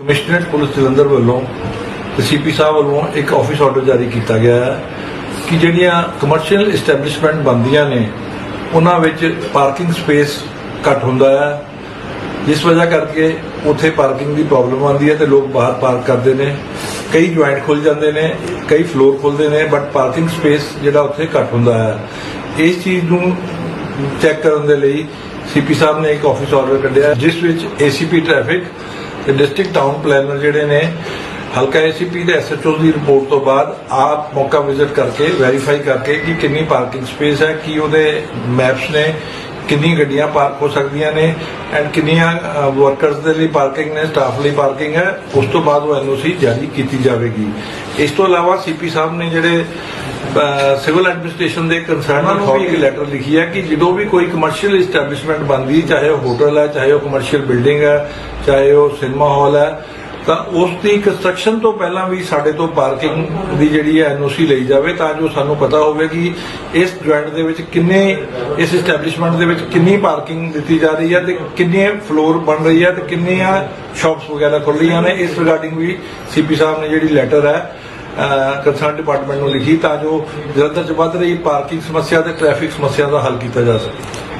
Commissionerate police Jalandhar ਵੱਲੋਂ ਤੇ CP ਸਾਹਿਬ ਵੱਲੋਂ ਇੱਕ ਆਫਿਸ ਆਰਡਰ ਜਾਰੀ ਕੀਤਾ ਗਿਆ ਹੈ ਕਿ ਜਿਹੜੀਆਂ ਕਮਰਸ਼ੀਅਲ ਐਸਟੈਬਲਿਸ਼ਮੈਂਟ ਬਣਦੀਆਂ ਨੇ, ਉਹਨਾਂ ਵਿੱਚ ਪਾਰਕਿੰਗ ਸਪੇਸ ਘੱਟ ਹੁੰਦਾ ਹੈ। ਜਿਸ ਵਜ੍ਹਾ ਕਰਕੇ ਉੱਥੇ ਪਾਰਕਿੰਗ ਦੀ ਪ੍ਰੋਬਲਮ ਆਉਂਦੀ ਹੈ ਤੇ ਲੋਕ ਬਾਹਰ ਪਾਰਕ ਕਰਦੇ ਨੇ। ਕਈ ਜੁਆਇੰਟ ਖੁੱਲ ਜਾਂਦੇ ਨੇ, ਕਈ ਫਲੋਰ ਖੁੱਲਦੇ ਨੇ ਬਟ ਪਾਰਕਿੰਗ ਸਪੇਸ ਜਿਹੜਾ ਉੱਥੇ ਘੱਟ ਹੁੰਦਾ ਹੈ। ਇਸ ਚੀਜ਼ ਨੂੰ ਚੈੱਕ ਕਰਨ ਦੇ ਲਈ ਸੀਪੀ ਸਾਹਿਬ ਨੇ ਇੱਕ ਆਫਿਸ ਆਰਡਰ ਕੱਢਿਆ, ਜਿਸ ਵਿੱਚ ਏਸੀਪੀ ਟ੍ਰੈਫਿਕ ਤੇ ਡਿਸਟ੍ਰਿਕਟ ਟਾਊਨ ਪਲੈਨਰ ਜਿਹੜੇ ਨੇ, ਹਲਕਾ ਏਸੀਪੀ ਦੇ ਐਸਐਚਓ ਦੀ ਰਿਪੋਰਟ ਤੋਂ ਬਾਅਦ ਆਪ ਮੌਕਾ ਵਿਜ਼ਿਟ ਕਰਕੇ ਵੈਰੀਫਾਈ ਕਰਕੇ ਕਿ ਕਿੰਨੀ ਪਾਰਕਿੰਗ ਸਪੇਸ ਹੈ, ਕੀ ਉਹਦੇ ਮੈਪਸ ਨੇ, ਕਿੰਨੀ ਗੱਡੀਆਂ ਪਾਰਕ ਹੋ ਸਕਦੀਆਂ ਨੇ ਐਂਡ ਕਿੰਨੀਆਂ ਵਰਕਰਸ ਦੇ ਲਈ ਪਾਰਕਿੰਗ ਨੇ ਸਟਾਫ ਲਈ ਪਾਰਕਿੰਗ ਹੈ, ਉਸ ਤੋਂ ਬਾਅਦ ਉਹ ਐਨਓਸੀ ਜਾਰੀ ਕੀਤੀ ਜਾਵੇਗੀ। ਇਸ ਤੋਂ ਇਲਾਵਾ ਸੀਪੀ ਸਾਹਿਬ ਨੇ ਜਿਹੜੇ ਸਿਵਲ ਐਡਮਿਨਿਸਟ੍ਰੇਸ਼ਨ ਦੇ ਕੰਸਰਨ ਨੂੰ ਵੀ ਇੱਕ ਲੈਟਰ ਲਿਖੀ ਹੈ ਕਿ ਜਦੋਂ ਵੀ ਕੋਈ ਕਮਰਸ਼ੀਅਲ ਐਸਟੈਬਲਿਸ਼ਮੈਂਟ ਬਣਦੀ ਚਾਹੇ ਉਹ ਹੋਟਲ ਹੈ ਚਾਹੇ ਉਹ ਕਮਰਸ਼ੀਅਲ ਬਿਲਡਿੰਗ ਹੈ ਚਾਹੇ ਉਹ ਸਿਨੇਮਾ ਹਾਲ ਹੈ ਤਾਂ ਉਸ ਦੀ ਕੰਸਟਰਕਸ਼ਨ ਤੋਂ ਪਹਿਲਾਂ ਵੀ ਸਾਡੇ ਤੋਂ ਪਾਰਕਿੰਗ ਦੀ ਜਿਹੜੀ ਹੈ ਐਨਓਸੀ ਲਈ ਜਾਵੇ ਤਾਂ ਜੋ ਸਾਨੂੰ ਪਤਾ ਹੋਵੇ ਕਿ ਇਸ ਜੁਆਇੰਟ ਦੇ ਵਿੱਚ ਕਿੰਨੇ ਇਸ ਐਸਟੈਬਲਿਸ਼ਮੈਂਟ ਦੇ ਵਿੱਚ ਕਿੰਨੀ ਪਾਰਕਿੰਗ ਦਿੱਤੀ ਜਾ ਰਹੀ ਹੈ ਤੇ ਕਿੰਨੇ ਫਲੋਰ ਬਣ ਰਹੀ ਹੈ ਤੇ ਕਿੰਨੀਆਂ ਸ਼ਾਪਸ ਵਗੈਰਾ ਖੁੱਲ ਰਹੀਆਂ ਨੇ। ਇਸ ਰਿਗਾਰਡਿੰਗ ਵੀ ਸੀਪੀ ਸਾਹਿਬ ਨੇ ਜਿਹੜੀ ਲੈਟਰ ਹੈ ਕੰਸਰਨ ਡਿਪਾਰਟਮੈਂਟ ਨੂੰ ਲਿਖੀ ਤਾਂ ਜੋ ਜਲੰਧਰ ਚ ਵੱਧ ਰਹੀ ਪਾਰਕਿੰਗ ਸਮੱਸਿਆ ਤੇ ਟ੍ਰੈਫਿਕ ਸਮੱਸਿਆ ਦਾ ਹੱਲ ਕੀਤਾ ਜਾ ਸਕੇ।